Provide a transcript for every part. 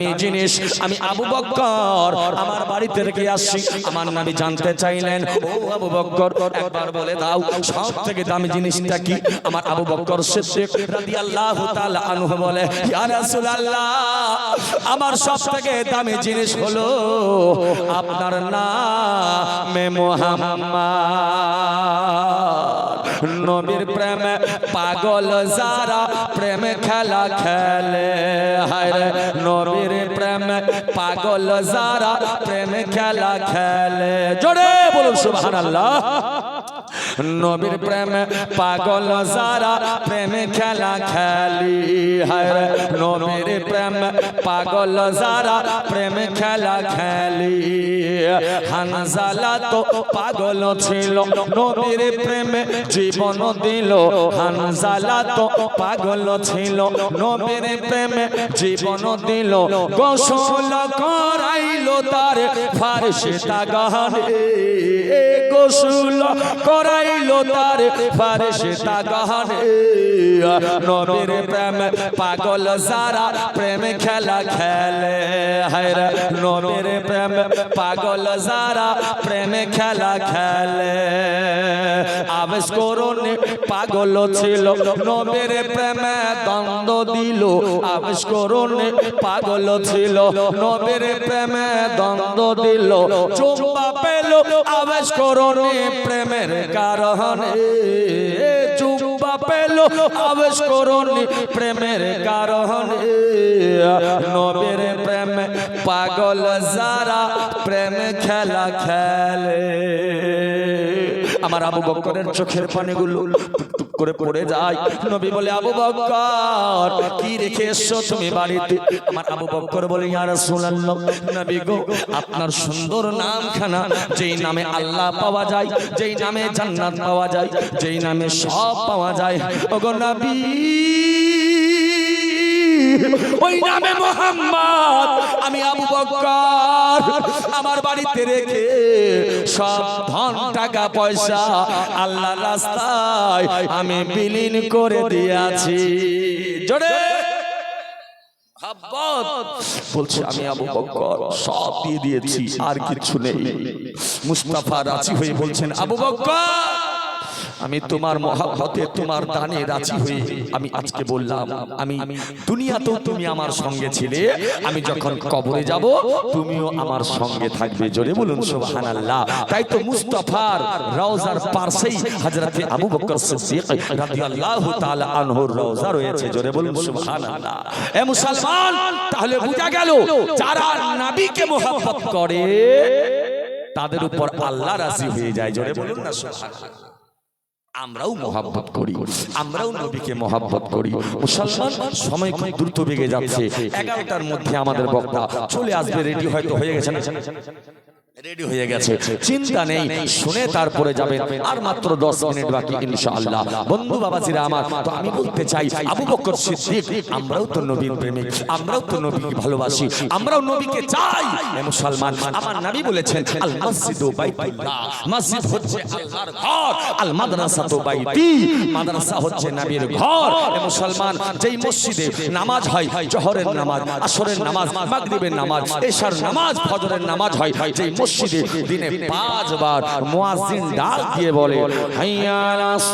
এই জিনিস আমি আবু বক্কর আমার বাড়িতে রেখে আসছি আমার নাবি জানতে চাইলেন ও আবু বক্কর একবার বলে দাও সব থেকে দামি জিনিসটা কি? আমার আবু বক্কর সিদ্দিক রাদিয়াল্লাহু তাআলা আনহু বলে ইয়া রাসূলুল্লাহ আমার সব থেকে দামি জিনিস হলো আপনার নামে মুহাম্মদ। নবীর প্রেমে পাগল যারা প্রেমে খেলা খেলে হায় রে নবীর প্রেমে পাগল যারা প্রেমে খেলা খেলে জোরে বলুন সুবহানাল্লাহ। নবীর প্রেমে পাগল যারা প্রেমে খেলা খেলি হায় রে। নবীর প্রেমে পাগল যারা প্রেমে খেলা খেলি। হানজালা তো পাগল ছিল, নবীর প্রেমে জীবন দিল। হানজালা তো পাগল ছিল, নবীর প্রেমে জীবন দিল। গোসল করাইলো তার ফারসে তাগানে গোসল করাইলো তার ফারসে তাগানে নবীর প্রেমে পাগল যারা প্রেমে খেলা খেলে। হায় রে, নবীর প্রেমে পাগল যারা প্রেমে খেলা খেলে। আবেশ করুন, পাগল ছিল। নবীর প্রেমে দ্বন্দ্ব দিল। আবেশ করুন, পাগল ছিল। নবীর প্রেমে দ্বন্দ্ব দিল। চুম্বা পেল, আবেশ করুন, প্রেমের কারণে চুম্বা পেল আবেশ করুন প্রেমের কারণে। নবীর প্রেম পাগল যারা প্রেম খেলা খেলে। আমার আবু বক্করের চোখের পানিগুলো করে পড়ে যায়। নবী বলে, আবু বক্কর, কি রেখে এসছো তুমি বাড়িতে? আমার আবু বক্কর বলে, ইয়া রাসূলুল্লাহ, নবী গো, আপনার সুন্দর নামখানা, যেই নামে আল্লাহ পাওয়া যায়, যেই নামে জান্নাত পাওয়া যায়, যেই নামে সব পাওয়া যায়, ওগো নবী, ওই নামে মোহাম্মদ, আমি আবু বক্কর, আমার বাড়িতে রেখে সব ধন, টাকা, পয়সা আল্লাহ রাস্তায় আমি বিলীন করে দিয়েছি। জোরে। বলছে, আমি আবু বক্কর, সব দিয়ে দিয়েছি, আর কিছু নেই। মুস্তাফা রাজি হয়ে বলছেন, আবু বক্কর। আমি তোমার মহাব্বতে তোমার দানে রাজি হয়ে আমি আজকে বললাম আমি দুনিয়াতেও তুমি আমার সঙ্গে ছিলে আমি যখন কবরে যাব তুমিও আমার সঙ্গে থাকবে জোরে বলুন সুবহানাল্লাহ। তাই তো মুস্তাফার রওজার পাশেই হযরতে আবু বকর সিদ্দিক রাদিয়াল্লাহু তাআলা আনহুর রওজা রয়েছে জোরে বলুন সুবহানাল্লাহ। এ মুসলমান তাহলে বোঝা গেল যারা নবীকে মহব্বত করে তাদের উপর আল্লাহ রাজি হয়ে যায় জোরে বলুন না সুবহানাল্লাহ। আমরাও মহাব্বত করি। আমরাও নবীকে মহাব্বত করি। মুসলমান সময় খুব দ্রুত বেগে যাচ্ছে। এগারোটার মধ্যে আমাদের বক্তা চলে আসবে রেডি হয়তো হয়ে গেছে না? রেডি হয়ে গেছে। চিন্তা নেই শুনে তারপরে যাবেন। আর মাত্র দশ মিনিট বাকি ইনশাআল্লাহ। বন্ধু বাবাজিরা আমার তো আমি বলতে চাই আবু বকর সিদ্দিক আমরাও তো নবীর প্রেমিক আমরাও তো নবীকে ভালোবাসি আমরাও নবীকে চাই। মুসলমান আমার নবী বলেছেন আল মসজিদু বাইতুল্লাহ মসজিদ হচ্ছে আল্লাহর ঘর আল মাদ্রাসা তো বাইতি মাদ্রাসা হচ্ছে নবীর ঘর। মুসলমান যেই মসজিদে নামাজ হয় জোহরের নামাজ আসরের নামাজ মাগরিবের নামাজ এশার নামাজ ফজরের নামাজ হয় যেই মসজিদে দিনে পাঁচবার মুয়াজ্জিন ডাক দিয়ে বলে হাইয়া আলাস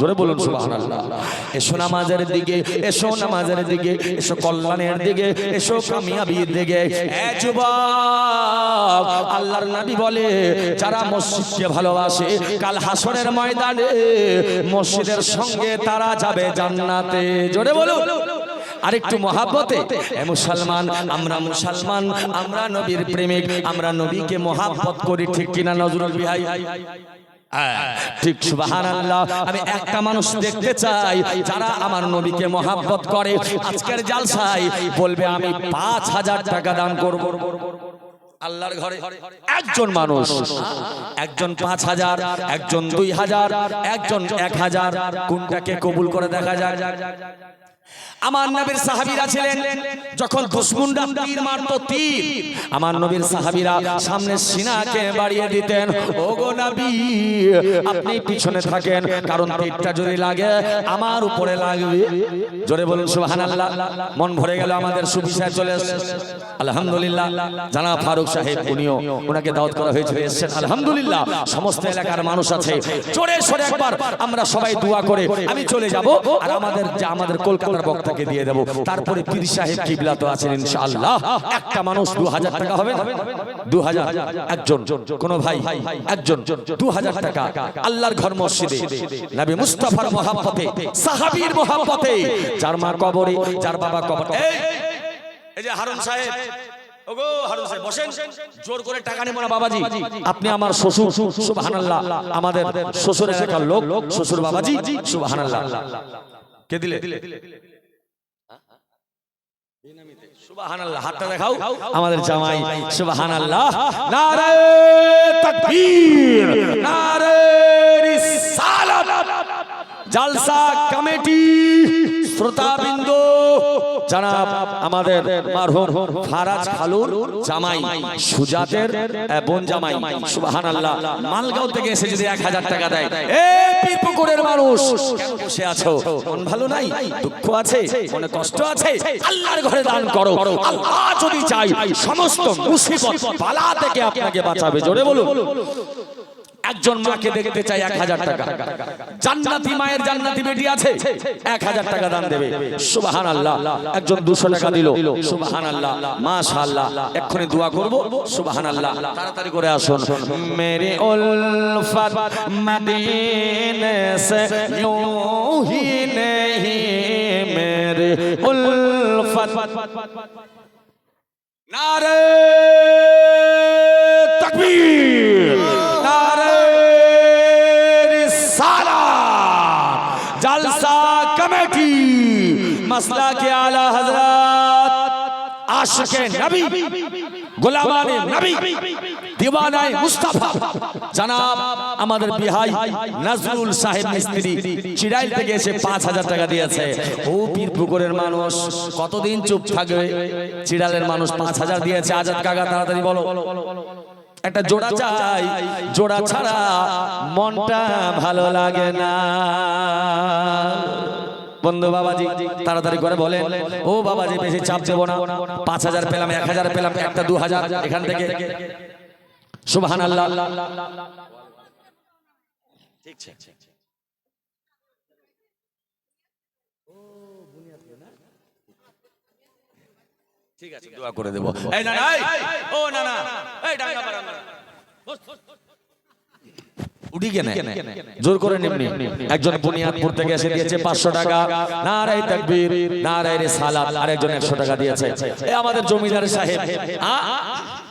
জোরে বলুন সুবহানাল্লাহ। এসো নামাজের দিকে এসো নামাজের দিকে এসো কল্যাণের দিকে এসো কামিয়াবির দিকে। আল্লাহর নবী বলে যারা মসজিদকে ভালোবাসে কাল হাসনের ময়দানে মসজিদের সঙ্গে তারা যাবে জান্নাতে। জোরে বলুন। আরেকটু মহাব্বতে। এ মুসলমান আমরা মুসলমান আমরা নবীর প্রেমিক আমরা নবীকে মহাব্বত করি ঠিক কিনা নজরুল বিহাই ঠিক সুবহানাল্লাহ। আমি একটা মানুষ দেখতে চাই, যারা আমার নবীকে মহাব্বত করে। আজকের জালসায় বলবে, আমি পাঁচ হাজার টাকা দান করব। আল্লাহর ঘরে একজন মানুষ, একজন পাঁচ হাজার, একজন দুই হাজার, একজন এক হাজার, কোনটাকে কবুল করে দেখা যায় আমার নবীর সাহাবীরা ছিলেন যখন দুশ্মনরা তীর মারতো তীর, আমার নবীর সাহাবীরা সামনে সিনাকে বাড়িয়ে দিতেন, ওগো নবী, আপনি পিছনে থাকেন, কারণ তীরটা যদি লাগে, আমার উপরে লাগবে। জোরে বলুন, সুবহানাল্লাহ, মন ভরে গেল আমাদের সাহেব চলে আলহামদুলিল্লাহ জানা ফারুক সাহেব, উনিও ওনাকে দাওয়াত করা হয়েছিল, এসেছেন। আলহামদুলিল্লাহ, সমস্ত এলাকার মানুষ আছে। জোরে সরে একবার, আমরা সবাই দোয়া করে আমি চলে যাব, আর আমাদের যা আমাদের কলকাতার বক্তাকে দিয়ে দেব। তারপরে পীর সাহেব কিবলা তো আছেন ইনশাআল্লাহ। একটা মানুষ দু হাজার টাকা হবে? দু হাজার একজন। কোন ভাই? একজন। দু হাজার টাকা। আল্লাহর ঘর মসজিদে। নবী মুস্তাফার মহাব্বতে। সাহাবীর মহাব্বতে। যার মা কবরে, যার বাবা কবর। এই যে হারুন সাহেব। শ্বশুর। সুবহানাল্লাহ। আমাদের শ্বশুরের একটা লোক। শ্বশুর বাবাজি। সুবহানাল্লাহ। কে দিলে? সুবহানাল্লাহ হাতটা দেখাও। আমাদের জামাই সুবহানাল্লাহ। নারে তাকবীর। নারে রিসালাত। জালসা কমিটি শ্রোতাবৃন্দ জানাব আমাদের মারহুম ফারাজ খালুর জামাই, সুজাতের বোন জামাই, সুবহানাল্লাহ, মালগাঁও থেকে এসে যদি এক হাজার টাকা দেয়, এ পীরপুকুরের মানুষ বসে আছো? মন ভালো নাই? দুঃখ আছে? মনে কষ্ট আছে? আল্লাহর ঘরে দান করো। আল্লাহ যদি চাই সমস্ত মুসিবত বালা থেকে আপনাকে বাঁচাবে। জোরে বলুন। একজন মাকে দেখতে চাই এক হাজার টাকা। জান্নাতি মায়ের জান্নাতি বেটি আছে। এক হাজার টাকা দান দেবে। সুবাহান আল্লাহ একজন দুশো টাকা দিল। সুবাহান আল্লাহ মাশা আল্লাহ এক্ষুনি দোয়া করব। সুবাহান আল্লাহ তাড়াতাড়ি করে আসুন। মেরে উলফাত মদিনে সে ইউহি নেহি। মেরে উলফাত। নারে পাঁচ হাজার টাকা দিয়েছে। মানুষ, কতদিন চুপ থাকবে? চিরালের মানুষ পাঁচ হাজার দিয়েছে। আজাদ কাকা, তাড়াতাড়ি বলো। একটা জোড়া চাই। জোড়া ছাড়া মনটা ভালো লাগে না। বন্ধু বাবাজি তাড়াতাড়ি করে বলেন ও বাবাজি বেশি চাপ দেবো না। পাঁচ হাজার পেলাম এক হাজার পেলাম একটা দু হাজার এখান থেকে। সুবহান আল্লাহ ঠিক আছে দোয়া করে দেবো। এই না না ও না না এই ডাঙ্গা পাড়া জোর করে নিমনি। একজন বুনিয়াদপুর থেকে এসে দিয়েছে পাঁচশো টাকা। নারাই তাকবীর নারাই রে সালাত আর একজন একশো টাকা দিয়েছে। এ আমাদের জমিদার সাহেব। আ?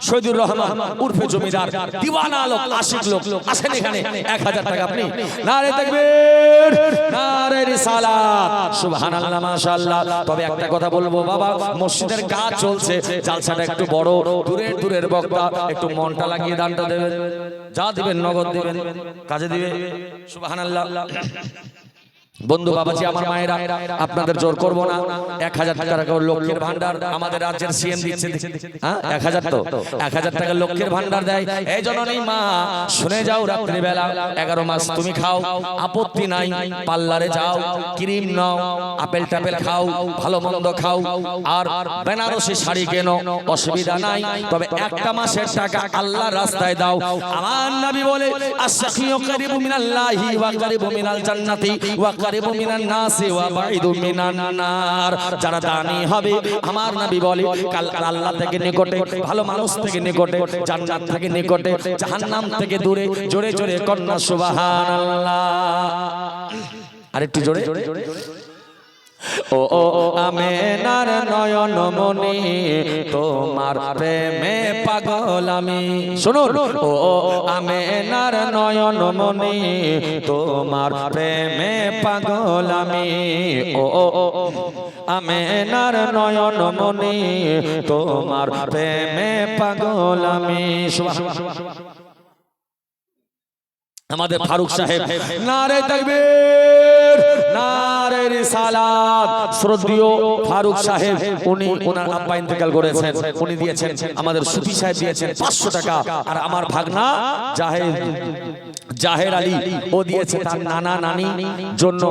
শহীদুর রহমান উর্ফে জমিদার। দিওয়ানা লোক আশিক লোক। আসেন এখানে। এক হাজার টাকা আপনি। নারে তাকবীর নারে রে সুবহানাল্লাহ মাশাআল্লাহ। তবে একটা কথা বলব বাবা মসজিদের কাজ চলছে। জালসাটা একটু বড় দূরের দূরের বক্তা। একটু মনটা লাগিয়ে দানটা দেবেন। যা দিবেন নগদ দিবেন। কাজে দিবে? সুবহানাল্লাহ। বন্ধু বাবাজি আমার মায়েরা আপনাদের জোর করব না। এক হাজার টাকা লক্ষ্যের ভান্ডার আমাদের রাজ্যের সিএম দিচ্ছে। হ্যাঁ এক হাজার তো। এক হাজার টাকা লক্ষ্যের ভান্ডার দেয়। এই জননী মা শুনে যাও রাত্রিবেলা এগারো মাস তুমি খাও আপত্তি নাই পার্লারে যাও ক্রিম নাও আপেল টাপেল খাও ভালো মন্দ খাও আর বেনারসি শাড়ি কেনো অসুবিধা নাই। তবে একটা মাসের টাকা আল্লাহ রাস্তায় দাও। আমার নবী বলে আশাকিয়ু কারিবু মিনাল্লাহি ওয়া কারিবু মিনাল জান্নাতি ওয়া কারিবু মিনান নাসি ওয়া বাঈদু মিনান নার। যারা দানি হবে, আমার নবী বলে, কাল আল্লাহ থেকে নিকটে, ভালো মানুষ থেকে নিকটে, জান্নাত থেকে নিকটে, জাহান্নাম থেকে দূরে, জোরে জোরে কন্যা সুবহানাল্লাহ। আরেকটু জোরে। ও ও আমেনার নয়ন মনি তোমার প্রেমে পাগল আমি শুনুন ও ও আমেনার নয়ন মনি তোমার প্রেমে পাগল আমি ও ও আমেনার নয়ন মনি তোমার প্রেমে পাগল আমি আমাদের ফারুক সাহেব নারে তাকবীর নারে রিসালাত শ্রদ্ধেয় ফারুক সাহেব, উনি ওনার আব্বা ইন্তেকাল করেছেন। উনি দিয়েছেন, আমাদের সুফি সাহেব দিয়েছেন 500 টাকা। আর আমার ভাগনা জাহেদ, জাহের আলী, ও দিয়েছে তার নানা নানি জন্য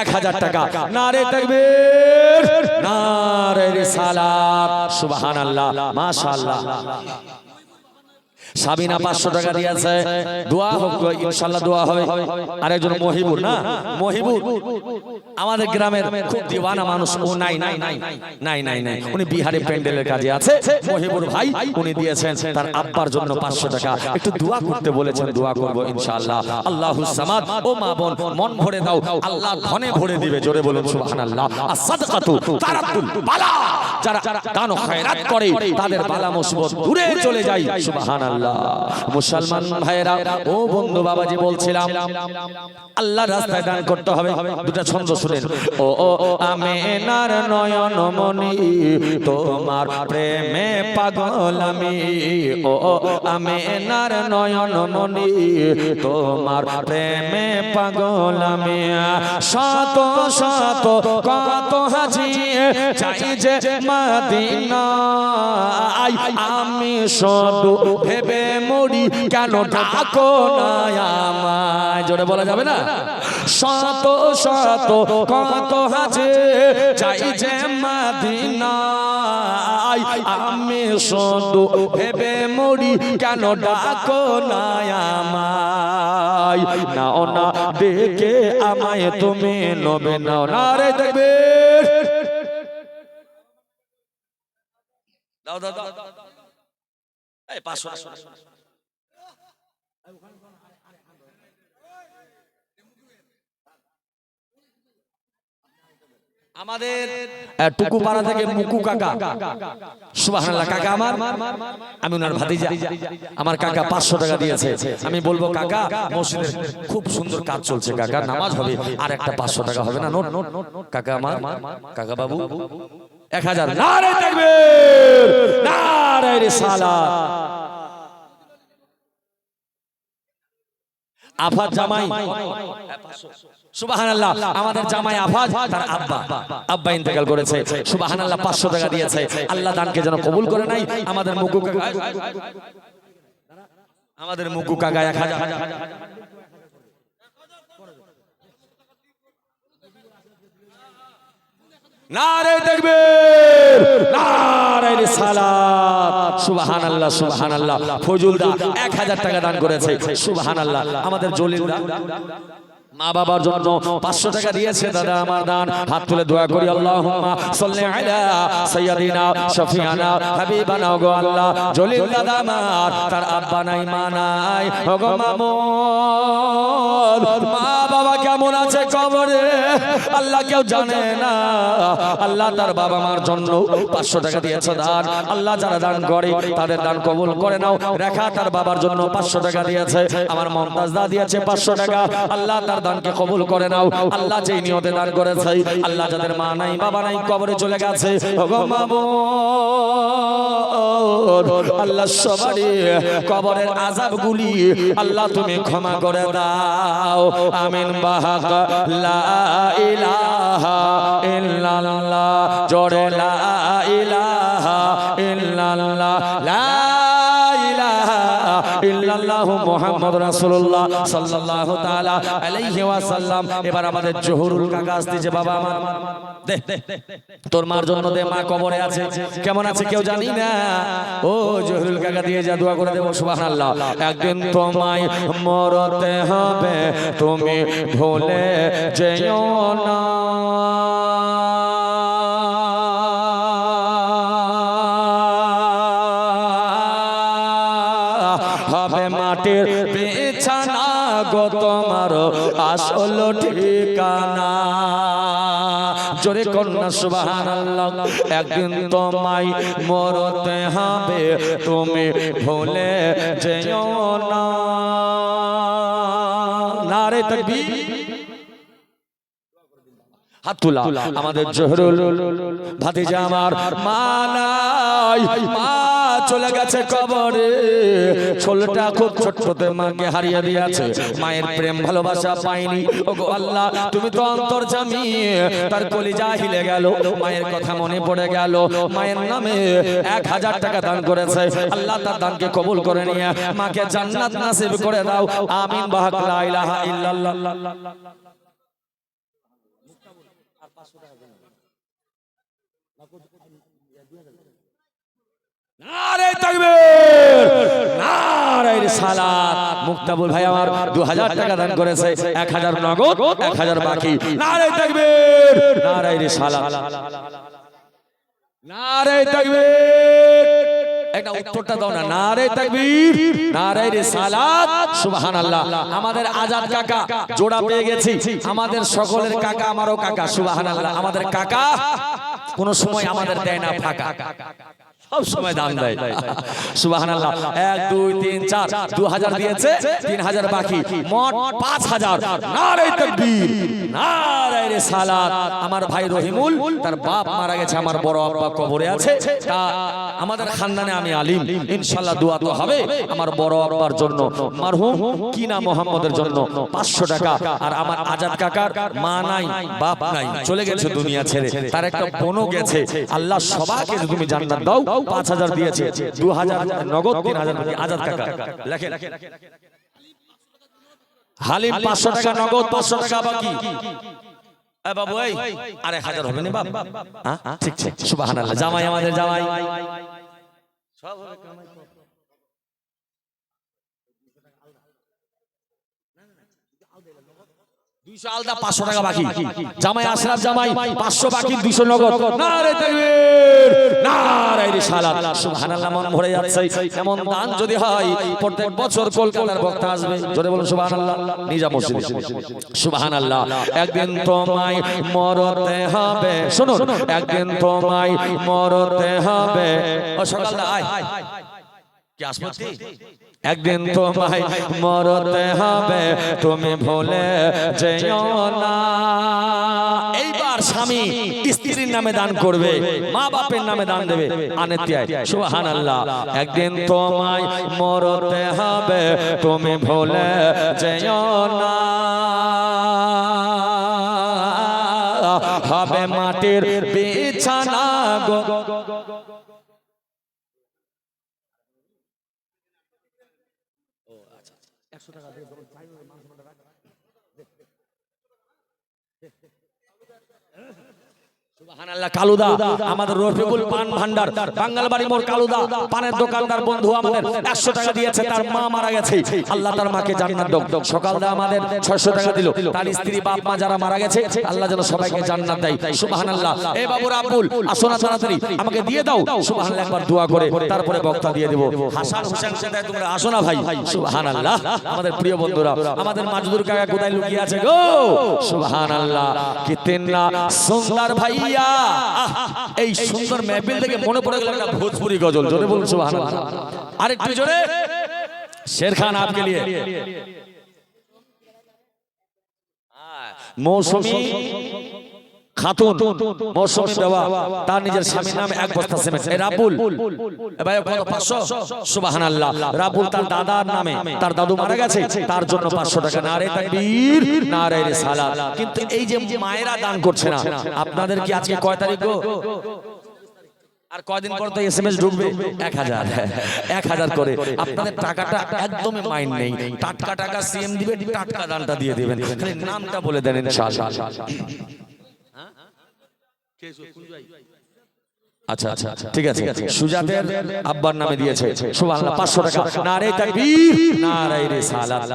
এক হাজার টাকা। নারে মাশাআল্লাহ। সাবিনা পাঁচশো টাকা দিয়েছে। দোয়া হোক ইনশাল্লাহ দোয়া হবে। আরেকজন মহিবুর না? মহিবুর। আমাদের গ্রামের খুব দিওয়ানা মানুষ। ও নাই নাই নাই নাই। নাই নাই উনি বিহারে প্যান্ডেলের কাজে আছে। মহিবুর ভাই উনি দিয়েছেন। তার আব্বার জন্য পাঁচশো টাকা। একটু দোয়া করতে বলেছেন দোয়া করব ইনশাআল্লাহ। আল্লাহ সামাদ। ও মা বোন মন ভরে দাও। আল্লাহ ঘনে ভরে দিবে জোরে বলুন সুবহানাল্লাহ। as-সাদকাতু তারাতুল বালা। যারা দান ও খয়রাত করে তাদের বালা মুসিবত দূরে চলে যায়। সুবহানাল্লাহ মুসলমান ভাইরা ও বন্ধু বাবাজি, বলছিলাম আল্লাহ রাস্তায় দান করতে হবে। দুটা ছন্দ শুনেন। ও ও আমেনার নয়ন মনি তোমার প্রেমে পাগল আমি। ও ও, আমেনার নয়ন মনি তোমার প্রেমে পাগল আমি। শত শত কত হাজি, চাই যে মদিনা আমি ভেবে মরি কেন ডাকো না আমায়? জোরে বলা যাবে না? শত শত কত হাজে চাই যে মদিনা আমি শুধু ভেবে মরি কেন ডাকো না আমায়? নাও না, দেখে আমায় তুমি নবে, নাও না রে দেখবে। দাও দাও। এই পাঁচশো আমাদের টুকু পাড়া থেকে মুকু কাকা। সুবহানাল্লাহ কাকা আমার। আমি ওনার ভাতিজা। আমার কাকা পাঁচশো টাকা দিয়েছে। আমি বলব কাকা মসজিদের খুব সুন্দর কাজ চলছে কাকা। নামাজ হবে। আর একটা পাঁচশো টাকা হবে না? নোট কাকা আমার। কাকা বাবু। এক হাজার নারে তাকবীর নারে রিসালাত আফাজ জামাই। সুবহানাল্লাহ আমাদের জামাই আফাজ তার আব্বা। আব্বা ইন্তেকাল করেছে। সুবহানাল্লাহ 500 টাকা দিয়েছে। আল্লাহ দানকে যেন কবুল করে নাই আমাদের মুকু কাকা আমাদের মুকু কাকা 1000 নারে দেখবে আল্লাহ রিসালাত সুবহানাল্লাহ এক হাজার 1000 টাকা দান করেছে। সুবহানাল্লাহ। আমাদের জলিল দা মা বাবার জন্য পাঁচশো টাকা দিয়েছে দাদা আমার দান। হাত তুলে দোয়া করি, আল্লাহুম্মা সাল্লি আলা সাইয়্যিদিনা শাফিয়ানা, হাবিবানা গো আল্লাহ। জলিল দাদা আমার, তার আব্বা নাই, মা নাই। মামুন মা বাবা কেমন আছে কবরে? আল্লাহ কেউ জানে না। আল্লাহ তার বাবা জন্য পাঁচশো টাকা দিয়েছে দান। আল্লাহ যারা দান করে, তাদের দান কবুল করে নাও। রেখা তার বাবার জন্য পাঁচশো টাকা দিয়েছে। আমার মমতাজ দা দিয়েছে পাঁচশো টাকা। আল্লাহ তার দানকে কবুল করে নাও। আল্লাহ যেই নিয়তে দান করেছে, আল্লাহ যাদের মা নাই, বাবা নাই, কবরে চলে গেছে। আল্লাহ সবারই কবরের আজাব গুলি আল্লাহ তুমি ক্ষমা করে দাও। আমিন, বাহাক, লা ইলাহা ইল্লাল্লাহ, জোরে লা ইল্লাল্লাহু মুহাম্মদ রাসূলুল্লাহ সাল্লাল্লাহু তাআলা আলাইহি ওয়াসাল্লাম। এবার আমাদের জহুরুল কাকা আসতেছে বাবা আমার দে। তোর মার জন্য দে, মা কবরে আছে। কেমন আছে কেউ জানি না? ও জহুরুল কাকা দিয়ে যা দোয়া করে দেব, সুবহানাল্লাহ। একদিন তোমায় মরতে হবে, তুমি ভুলে যেও না। তোমার আসল ঠিকানা। জোরে কন্যা, সুবহানাল্লাহ, একদিন তোমায় মরতে হবে, তুমি ভুলে যেও না। নারে তাকবীর। আমাদের জহরুল ভাতিজা আমার মা নাই মা চলে গেছে কবরে ছোলটা খুব ছোট্টতে মাকে হারিয়ে দিয়েছে মায়ের প্রেম ভালোবাসা পাইনি ওগো আল্লাহ তুমি তো অন্তর অন্তর্জামী তার কলিজা হিলে গেল মায়ের কথা মনে পড়ে গেল মায়ের নামে এক হাজার টাকা দান করেছে আল্লাহ তার দানকে কবুল করে নিয়ে মাকে জান্নাত নাসিব করে দাও আমিন বাহাক লা ইলাহা ইল্লাল্লাহ নারে তাকবীর নারে রিসালাত মুক্তাবুল ভাই আমার 2000 টাকা দান করেছে 1000 নগদ 1000 বাকি। নারে তাকবীর নারে রিসালাত নারে তাকবীর একটা উত্তরটা দাও না। নারে তাকবীর নারে রিসালাত সুবহানাল্লাহ। আমাদের আজাদ কাকা জোড়া পেয়ে গেছি। আমাদের সকলের কাকা আমারও কাকা। সুবহানাল্লাহ। আমাদের কাকা কোন সময় আমাদের দেয় না ফাঁকা। সব সময় দান দেয়। সুবহানাল্লাহ। এক দুই তিন চার। দু হাজার দিয়েছে তিন হাজার বাকি। মোট পাঁচ হাজার নারে তাকবীর। নারে রিসালাত। আমার ভাই রহিমুল তার বাপ মারা গেছে আমার বড় আব্বা কবরে আছে। তা আমাদের খানদানে আমি আলিম। ইনশাআল্লাহ দোয়া তো হবে। আমার বড় আব্বার জন্য মারহুম কিনা মোহাম্মদের জন্য পাঁচশো টাকা। আর আমার আজাদ কাকার মা নাই বাপ নাই। চলে গেছে দুনিয়া ছেড়ে। তার একটা বোনও গেছে। আল্লাহ সবাইকে তুমি জান্নাত দাও পাঁচ হাজার দিয়েছে। দু হাজার নগদ তিন হাজার আজাদ টাকা লেখেন। হালিম পাঁচশো টাকা নগদ পাঁচশো টাকা বাকি। বাবু এই আরে হাজার হবে না বাবা হ্যাঁ? ঠিক ঠিক সুবাহ জামাই আমাদের জামাই। সব হবে কামাই কর। দুইশো আলদা পাঁচশো টাকা বাকি। জামাই আশরাফ জামাই পাঁচশো বাকি দুইশো নগদ। নারে তাকবীর! নারে রিসালাত সুবহানাল্লাহ মন ভরে যাচ্ছে এমন দান যদি হয় প্রত্যেক বছর কলকাতার বক্তা আসবে। জোরে বলুন সুবহানাল্লাহ। নিজা মসজিদে। সুবহানাল্লাহ একদিন তোমায় মরতে হবে। শুনুন একদিন তোমায় মরতে হবে। ও আয়। একদিন তোমায় মরতে হবে তুমি ভুলে যেও না। এইবার স্বামী স্ত্রীর নামে দান করবে মা বাপের নামে দান দেবে আনেতিয়ায়। সুবহান আল্লাহ একদিন তোমায় মরতে হবে তুমি ভুলে যেও না। হবে মাটির বিছানা গো। সুবহানাল্লাহ, কালুদা আমাদের রফিকুল পান ভান্ডার বাঙ্গালবাড়ি মোর কালুদা পানের দোকানদার বন্ধু আমাদের একশো টাকা দিয়েছে তার মা মারা গেছে। আল্লাহ তার মাকে জান্নাত দাও। সকালদা আমাদের ছয়শো টাকা দিল। তার স্ত্রী বাপ মা যারা মারা গেছে আল্লাহ যেন সবাইকে জান্নাত দেয়। সুবহানাল্লাহ। এ বাবু রাবুল আসো না তাড়াতাড়ি আমাকে দিয়ে দাও। সুবহানাল্লাহ একবার দোয়া করে তারপরে বক্তা দিয়ে দেব। হাসান হোসেন সেটাই তোমরা আসো না ভাই। সুবহানাল্লাহ। আমাদের প্রিয় বন্ধুরা আমাদের মাজদুর কাকা কোথায় লুকিয়ে আছে গো? সুবহানাল্লাহ। কিতেনা সুন্দর ভাইয়া। এই সুন্দর মেহফিল থেকে মনে পড়ে গেল একটা ভোজপুরি গজল। জোরে বলুন সুবহানাল্লাহ। আরেকটু জোরে। শের খান আপকে লিয়ে মৌসুমী খাতুন মৌসুমী দেওয়া তার নিজের স্বামীর নামে এক বস্তা সিমেন্ট। এই রাবুল এ ভাই কত? 500 সুবহানাল্লাহ। রাবুল তার দাদার নামে তার দাদু মারা গেছে তার জন্য 500 টাকা। নারে তাকবীর নারে রিসালাত। কিন্তু এই যে মায়েরা দান করছে না আপনাদের কি আজকে কয় তারিখ গো? আর কয়দিন পর তো এসএমএস ঢুকবে? এক হাজার। এক হাজার করে। আপনাদের টাকাটা একদমই মাইন্ড নেই। টাটকা টাকা সিএম দিবে টাটকা দানটা দিয়ে দিবেন। খালি নামটা বলে দেন ইনশাআল্লাহ। আচ্ছা আচ্ছা ঠিক আছে। সুজাতের আব্বার নামে দিয়েছে। সুবহানাল্লাহ 500 টাকা। নারে তাকবীর। নারে রিসালাত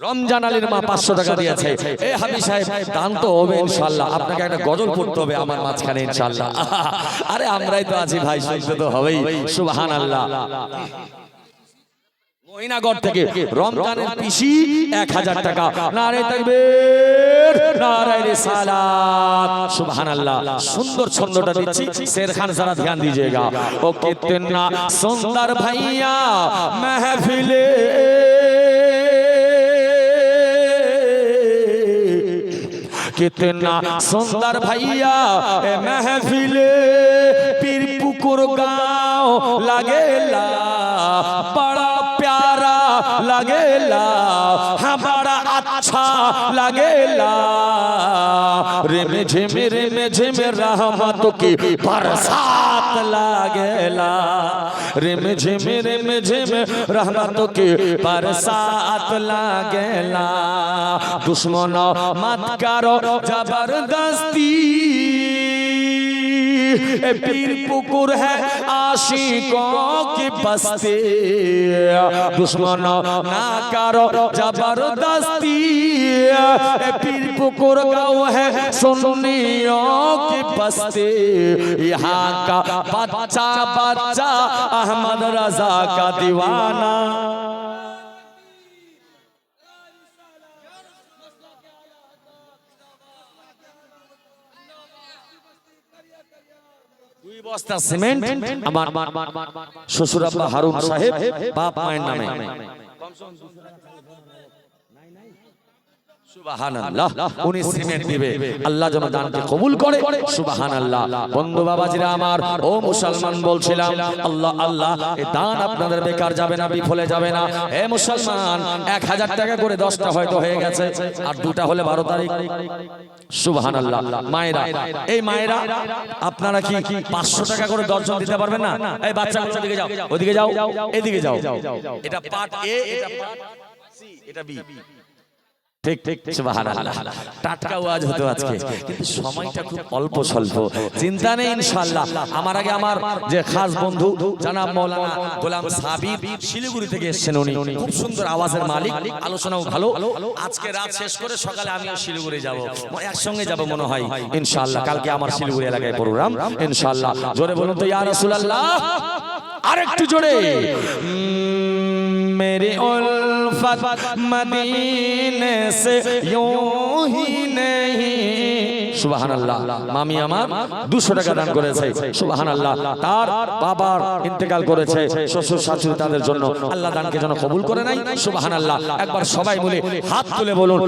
রমজান আলীর মা পাঁচশো টাকা দিয়েছে। এ হাবি সাহেব দান তো হবে ইনশাল্লাহ আপনাকে একটা গজল পড়তে হবে আমার মাঝখানে ইনশাল্লাহ আরে আমরাই তো আছি ভাই শুনতে তো হবেই। আল্লাহ মহিনাগর থেকে রমজানের পিসি এক হাজার টাকা। নারে থাকবে সালাত। সুবহানাল্লাহ। সুন্দর ছন্দটা দিচ্ছি। শের খান সারা ধ্যান দিজিয়েগা ও না সুন্দর ভাইয়া মাহফিলে। কিতনা সুন্দর ভাইয়া মাহফিলে পীর পুকুর গাও লাগেলা। लगेला हाँ बड़ा अच्छा लगेला। रिम, झिम रिम, झिम रहमत की बरसात लगेला। रिम, झिम रिम, झिम रहमत की बरसात लगेला। दुश्मन मत करो ज़बरदस्ती। पीर पुकुर है आशिकों की बस्ती। दुश्मन ना करो ज़बरदस्ती। पीर पुकुर गाँव है सुनियों की बस्ती। यहाँ का बच्चा बच्चा अहमद रजा का दीवाना। বস্তা সিমেন্ট আমার শ্বশুর আব্বা হারুন সাহেব বাপ মায়ের নামে। সুবহানাল্লাহ। উনি সিমেন্ট দিবে। আল্লাহ যেন দানকে কবুল করে। সুবহানাল্লাহ। বন্ধু বাবাজিরা আমার ও মুসলমান বলছিলাম আল্লাহ আল্লাহ এই দান আপনাদের বেকার যাবে না বিফলে যাবে না। হে মুসলমান এক হাজার টাকা করে দশটা হয়তো হয়ে গেছে। আর দুটা হলে বারো তারিখ। সুবহানাল্লাহ। মায়েরা এই মায়েরা আপনারা কি পাঁচশো টাকা করে দর্শন দিতে পারবেন না? এই বাচ্চা ওদিকে যাও। ওদিকে যাও। এদিকে যাও। এটা পার্ট এ এটা পার্ট সি এটা বি ঠিক ঠিক সুবহানাল্লাহ। টাটকা ওয়াজ হতো আজকে। কিন্তু সময়টা খুব অল্প স্বল্প। চিন্তা নেই ইনশাআল্লাহ। আমার আগে আমার যে খাস বন্ধু জানাব মাওলানা গোলাম সাবির শিলিগুড়ি থেকে এসেছেন উনি। খুব সুন্দর আওয়াজের মালিক। আলোচনাও ভালো। আজকে রাত শেষ করে সকালে আমিও শিলিগুড়ি যাব। একসঙ্গে যাব মনে হয়। ইনশাআল্লাহ কালকে আমার শিলিগুড়ি এলাকায় প্রোগ্রাম। ইনশাআল্লাহ। জোরে বলুন তো ইয়া রাসূলুল্লাহ আরেকটু জোরে। میری الفت مدینے سے یوں ہی نہیں মামি আমার দুশো টাকা দান করেছে। সুবাহান আল্লাহ তার বাবার ইন্তেকাল করেছে। শ্বশুর শাশুড়ি তাদের জন্য আল্লাহ দানকে যেন কবুল করে নাই। সুবাহান আল্লাহ একবার সবাই হাত তুলে বলুন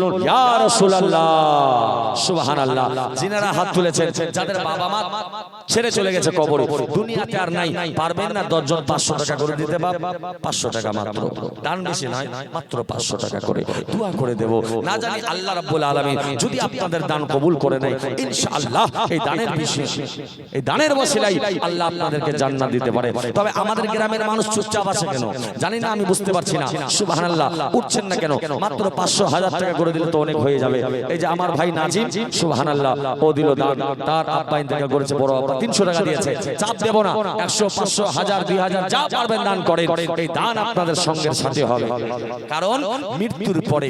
সুবাহান আল্লাহ হাত তুলেছেন, যাদের বাবা মা ছেড়ে চলে গেছে কবরে, দুনিয়াতে আর নাই। পারবেন না দশজন পাঁচশো টাকা করে দিতে বাপ। পাঁচশো টাকা মাত্র। দান বেশি নয়, মাত্র পাঁচশো টাকা করে। দোয়া করে দেব। না জানি আল্লাহ রাব্বুল যদি আপনাদের দান কবুল করে নেয় ইনশাআল্লাহ এই দানের বিষয় এই দানের বসিলাই আল্লাহ আপনাদেরকে জান্নাত দিতে পারে। তবে আমাদের গ্রামের মানুষ চুপচাপ আছে কেন? জানি না আমি বুঝতে পারছি না। সুবহানাল্লাহ উঠছেন না কেন? মাত্র পাঁচশো হাজার টাকা করে দিলে তো অনেক হয়ে যাবে। এই যে আমার ভাই নাজিম সুবহানাল্লাহ ও দিল দান। তার আব্বা ইন্তেকাল করেছে বড় আব্বা। তিনশো টাকা দিয়েছে। চাপ দেব না। একশো পাঁচশো হাজার দুই হাজার যা পারবেন দান করেন। এই দান আপনাদের সঙ্গের সাথে হবে। কারণ মৃত্যুর পরে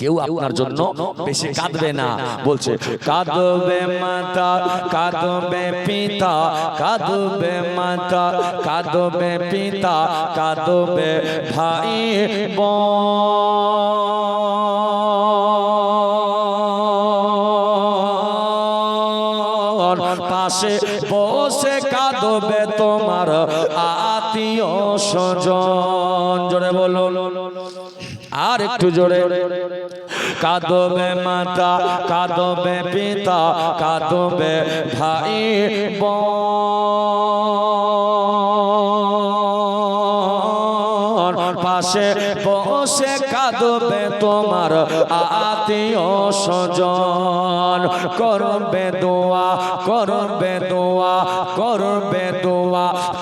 কেউ আপনার জন্য বেশি কাঁদবে না বলছে। কাঁদবে মাতা, কাঁদবে পিতা, কাঁদবে মাতা, কাঁদবে পিতা, কাঁদবে ভাই বোন। পাশে বসে কাঁদবে তোমার আত্মীয় স্বজন। জোরে বলো আর একটু জোরে। কাঁদবে মাতা, কাঁদবে পিতা, কাঁদবে ভাই বোন। পাশে বসে কাঁদবে তোমার আত্মীয় স্বজন। করবে দোয়া করবে দোয়া, করবে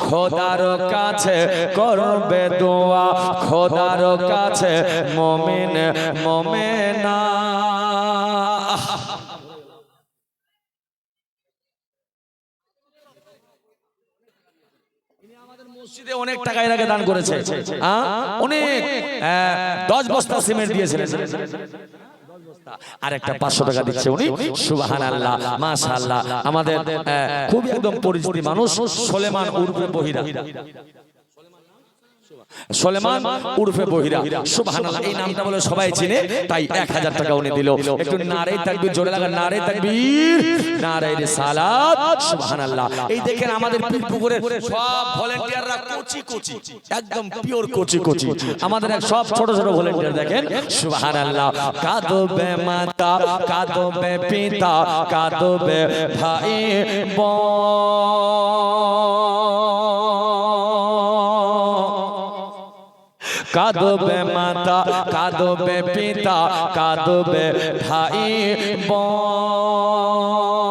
খোদার কাছে করবে দোয়া। খোদার কাছে মমিন মমেনা। মসজিদে অনেক টাকা এর আগে দান করেছে। হ্যাঁ? অনেক। আহ, দশ বস্তা সিমেন্ট দিয়েছিলেন। আর একটা পাঁচশো টাকা দিচ্ছে উনি। সুবাহান আল্লাহ মাশাল্লাহ আমাদের খুব খুবই একদম পরিচিতি মানুষ সোলেমান উর্বে বহিরা। সোলেমান উর্ফে বহিরা। সুবহানাল্লাহ এই নামটা বলে সবাই চিনে তাই এক হাজার টাকা উনি দিল। একটু নারে তাকবীর জোরে লাগা নারে তাকবীর। নারে সালাত। সুবহানাল্লাহ। এই দেখেন আমাদের পীর পুকুরের সব ভলান্টিয়াররা কোচি কোচি একদম পিওর কোচি কোচি আমাদের সব ছোট ছোট ভলান্টিয়ার দেখেন। সুবহানাল্লাহ। কাঁদবে মাতা কাঁদবে পিতা কাঁদবে ভাই বোন। কাঁদবে মাতা কাঁদবে পিতা কাঁদবে ভাই বোন।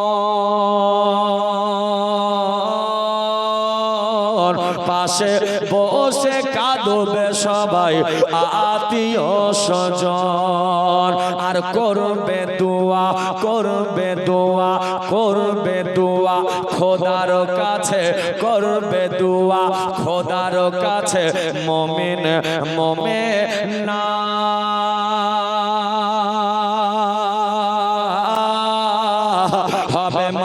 পাশে বসে কাঁদবে সবাই, আত্মীয় স্বজন। আর করবে দোয়া করবে দোয়া করবে দোয়া। খোদার কাছে করবে দোয়া, খোদার কাছে, মমিন মমে না।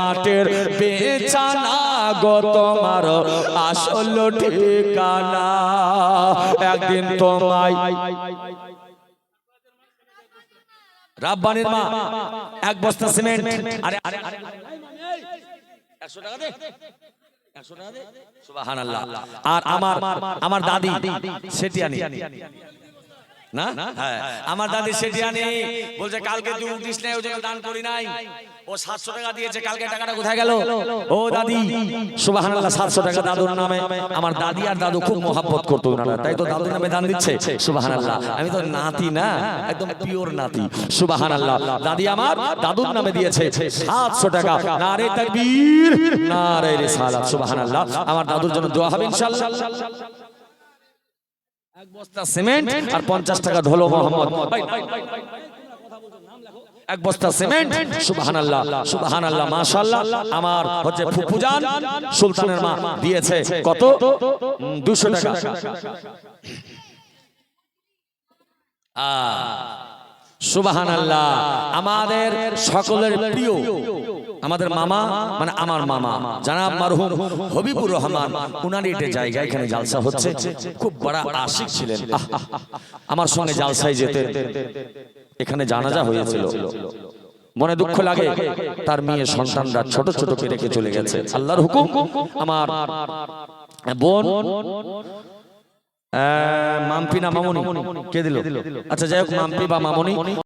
মাটির বেচানা গো তোমার আসল ঠিকানা। একদিন তোমায় রাব্বানির মা, এক বস্তা সিমেন্ট। আরে আরে একশো টাকা দে আর আমার আমার দাদি, সেটি আনি। না? হ্যাঁ। আমার দাদি সেটি আনি বলছে কালকে দুধ দিস নাই ওই জন্য দান করি নাই। ও সাতশো টাকা দিয়েছে কালকে টাকাটা কোথায় গেল? ও দাদি সুবহানাল্লাহ সাতশো টাকা দাদুর নামে। আমার দাদি আর দাদু খুব মহাব্বত করতো ওনারা। তাই তো দাদুর নামে দান দিচ্ছে। সুবহানাল্লাহ। আমি তো নাতি না একদম পিওর নাতি। সুবহানাল্লাহ। দাদি আমার দাদুর নামে দিয়েছে। সাতশো টাকা। নারে তাকবীর। নারে রিসালাত। সুবহানাল্লাহ। আমার দাদুর জন্য দোয়া হবে ইনশাআল্লাহ। এক বস্তা সিমেন্ট আর পঞ্চাশ টাকা ধলো মোহাম্মদ। এক বস্তা সিমেন্ট সুবহানাল্লাহ সুবহানাল্লাহ মাশাআল্লাহ। আমার হচ্ছে সুলতানের মা দিয়েছে কত? দুশো টাকা। আমাদের সকলের প্রিয় আমাদের মামা মানে আমার মামা জানাব মারহুম হবিবুর রহমান উনার এটা জায়গা এখানে জালসা হচ্ছে খুব বড় আশিক ছিলেন। আমার সঙ্গে জালসায় যেতে এখানে জানাজা হয়েছিল। মনে দুঃখ লাগে তার মেয়ে সন্তানরা ছোট ছোটকে রেখে চলে গেছে। আল্লাহর হুকুম আমার বোন মাম্পি না মামনি কে দিল? আচ্ছা যাই হোক মাম্পি বা মামনি।